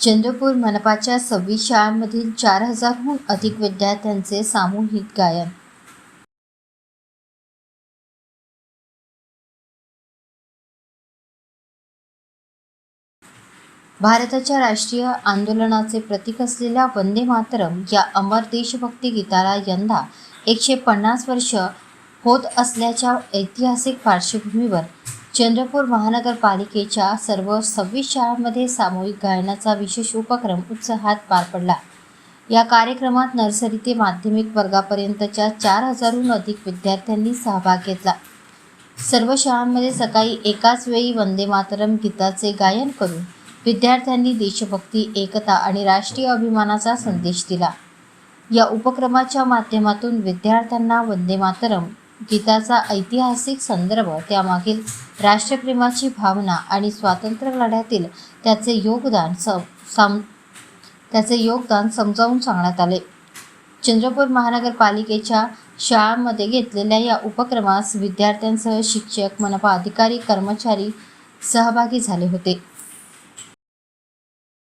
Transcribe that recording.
चंद्रपूर मनपाच्या सव्वीस शाळांमधील चार हजारहून अधिक विद्यार्थ्यांचे सामूहिक गायन. भारताच्या राष्ट्रीय आंदोलनाचे प्रतीक असलेल्या वंदे मातरम या अमर देशभक्ती गीताला यंदा एकशे पन्नास वर्ष होत असल्याच्या ऐतिहासिक पार्श्वभूमीवर चंद्रपूर महानगरपालिकेच्या सर्व सव्वीस शाळांमध्ये सामूहिक गायनाचा विशेष उपक्रम उत्साहात पार पडला. या कार्यक्रमात नर्सरी ते माध्यमिक वर्गापर्यंतच्या चार हजारहून अधिक विद्यार्थ्यांनी सहभाग घेतला. सर्व शाळांमध्ये सकाळी एकाच वेळी वंदे मातरम गीताचे गायन करून विद्यार्थ्यांनी देशभक्ती एकता आणि राष्ट्रीय अभिमानाचा संदेश दिला. या उपक्रमाच्या माध्यमातून विद्यार्थ्यांना वंदे मातरम गीताचा ऐतिहासिक संदर्भ त्यामागील राष्ट्रप्रेमाची भावना आणि स्वातंत्र्य लढ्यातील त्याचे योगदान सम साम त्याचे योगदान समजावून सांगण्यात आले. चंद्रपूर महानगरपालिकेच्या शाळांमध्ये घेतलेल्या या उपक्रमास विद्यार्थ्यांसह शिक्षक मनपा अधिकारी कर्मचारी सहभागी झाले होते.